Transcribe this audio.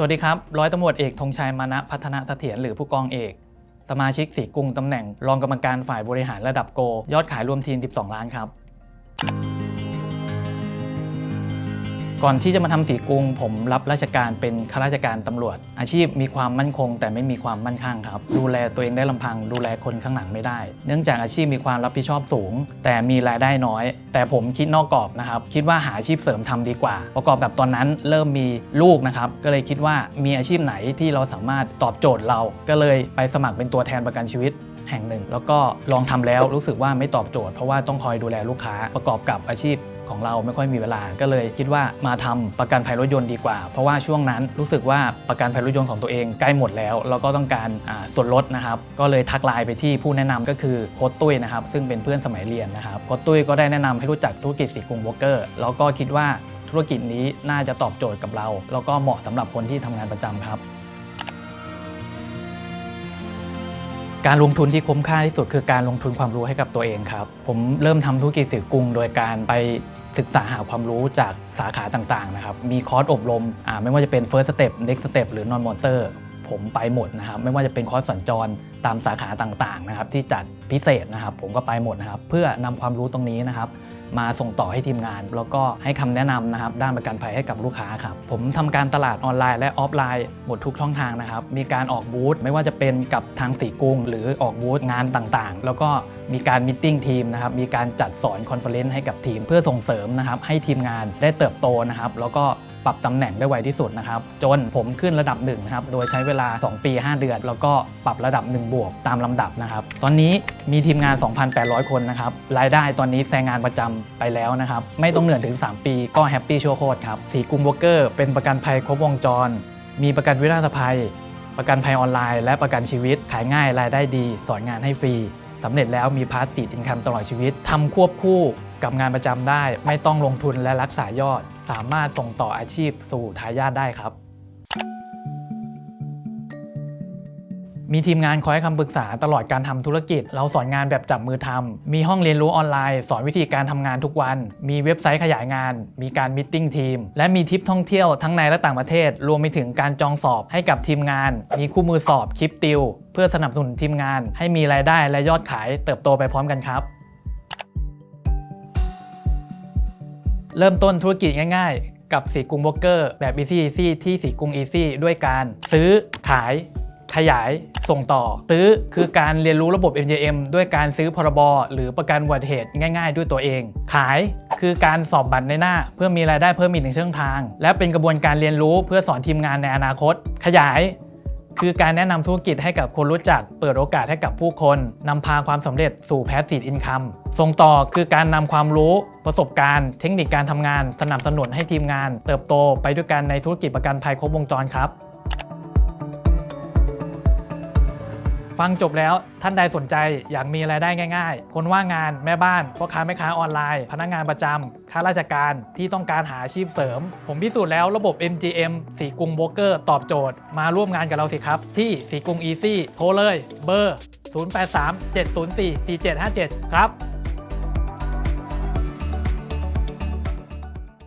สวัสดีครับ ร้อยตำรวจเอกธงชัยมานะพัฒนาเสถียรหรือผู้กองเอก สมาชิกสีกุ้งตำแหน่ง รองกรรมการฝ่ายบริหารระดับโก ยอดขายรวมทีม 12 ล้านครับ ก่อนที่จะมาทำสีกรุง ผมรับราชการเป็นข้าราชการตำรวจ อาชีพมีความมั่นคง แต่ไม่มีความมั่นคงครับ ดูแลตัวเองได้ลำพัง ดูแลคนข้างหลังไม่ได้ เนื่องจากอาชีพมีความรับผิดชอบสูง แต่มีรายได้น้อย แต่ผมคิดนอกกรอบนะครับ คิดว่าหาอาชีพเสริมทำดีกว่า ประกอบกับตอนนั้นเริ่มมีลูกนะครับ ก็เลยคิดว่ามีอาชีพไหนที่เราสามารถตอบโจทย์เรา ก็เลยไปสมัครเป็นตัวแทนประกันชีวิตแห่งหนึ่ง แล้วก็ลองทำแล้วรู้สึกว่าไม่ตอบโจทย์เพราะว่าต้องคอยดูแลลูกค้าประกอบกับอาชีพ ของเราไม่ค่อยมีเวลา ก็เลยคิดว่ามาทำประกันภัยรถยนต์ดีกว่า เพราะว่าช่วงนั้นรู้สึกว่าประกันภัยรถยนต์ของตัวเองใกล้หมดแล้วแล้วก็ต้องการส่วนลดนะครับ ก็เลยทักไลน์ไปที่ผู้แนะนำก็คือโค้ดตุ้ยนะครับ ซึ่งเป็นเพื่อนสมัยเรียนนะครับโค้ดตุ้ยก็ได้แนะนำให้รู้จักธุรกิจสีกรุงวอลเกอร์แล้วก็คิดว่าธุรกิจนี้น่าจะตอบโจทย์กับเรา แล้วก็เหมาะสำหรับคนที่ทำงานประจำครับการลงทุนที่คุ้มค่าที่สุดคือการลงทุนความรู้ให้กับตัวเองครับ ผมเริ่มทำธุรกิจสื่อกรุงโดยการไป ศึกษาหาความรู้จากสาขาต่างๆนะครับ มีคอร์สอบรมไม่ว่าจะเป็น First Step Next Step หรือ Non Motor ผมไปหมดนะครับ ไม่ว่าจะเป็นคอร์สสัญจรตามสาขาต่างๆนะครับ ที่จัด พิเศษนะครับ ผมก็ไปหมดนะครับ เพื่อนำความรู้ตรงนี้นะครับ มาส่งต่อให้ทีมงาน แล้วก็ให้คำแนะนำนะครับ ด้านประกันภัยให้กับลูกค้าครับ ผมทำการตลาดออนไลน์และออฟไลน์หมดทุกช่องทางนะครับ มีการออกบูธไม่ว่าจะเป็นกับทางสีกรุงหรือออกบูธงานต่างๆ แล้วก็มีการมิทติ้งทีมนะครับ มีการจัดสอนคอนเฟอเรนซ์ให้กับทีม เพื่อส่งเสริมนะครับให้ทีมงานได้เติบโตนะครับ แล้วก็ปรับตำแหน่งได้ไวที่สุดนะครับ จนผมขึ้นระดับหนึ่งนะครับ โดยใช้เวลา 2 ปี 5 เดือน แล้วก็ปรับระดับ 1 บวกตามลำดับนะครับ ตอนนี้ มีทีมงาน 2,800 คนนะครับ รายได้ตอนนี้แซงงานประจำไปแล้วนะครับ ไม่ต้องเหนื่อยถึง 3 ปีก็แฮปปี้ชั่วโคตรครับสีกรุงบรกเกอร์เป็นประกันภัยครบวงจร มีประกันวินาศภัย ประกันภัยออนไลน์ และประกันชีวิต ขายง่ายรายได้ดี สอนงานให้ฟรีสำเร็จแล้วมีพาสซีฟอินคัมตลอดชีวิตทำควบคู่กับงานประจำได้ ไม่ต้องลงทุนและรักษายอด สามารถส่งต่ออาชีพสู่ทายาทได้ครับ มีทีมงานคอยให้คำปรึกษาตลอดการทำธุรกิจ เราสอนงานแบบจับมือทำ มีห้องเรียนรู้ออนไลน์ สอนวิธีการทำงานทุกวัน มีเว็บไซต์ขยายงาน มีการมิทติ้งทีม และมีทริปท่องเที่ยวทั้งในและต่างประเทศ รวมไปถึงการจองสอบให้กับทีมงาน มีคู่มือสอบคลิปติว เพื่อสนับสนุนทีมงาน ให้มีรายได้และยอดขายเติบโตไปพร้อมกันครับเริ่มต้นธุรกิจง่ายๆ กับสีกรุงโบรกเกอร์แบบ Easy Easy ที่สีกรุง Easy ด้วยการซื้อขาย ขยาย ส่งต่อ ซื้อคือการเรียนรู้ระบบ MJM ด้วยการซื้อพรบหรือประกันอุบัติเหตุง่ายๆ ด้วยตัวเอง ขายคือการสอบบัตรในหน้า เพื่อมีรายได้เพิ่มอีกหนึ่งช่องทาง และเป็นกระบวนการเรียนรู้เพื่อสอนทีมงานในอนาคต ขยายคือการแนะนำธุรกิจให้กับคนรู้จัก เปิดโอกาสให้กับผู้คนนำพาความสำเร็จสู่แพสซีฟอินคัมส่งต่อคือการนำความรู้ ประสบการณ์ เทคนิคการทำงาน สนับสนุนให้ทีมงาน เติบโตไปด้วยกันในธุรกิจประกันภัยครบวงจรครับ ฟังจบแล้วท่านใดสนใจอยากมีรายได้ง่าย ๆ คนว่างงานแม่บ้านพ่อค้าแม่ค้าออนไลน์ พนักงานประจำข้าราชการที่ต้องการหาอาชีพเสริม ผมพิสูจน์แล้วระบบ MGM สีกรุงโบรกเกอร์ตอบโจทย์ มาร่วมงานกับเราสิครับ ที่สีกรุงอีซี่โทรเลย เบอร์ 083 704 4757 ครับ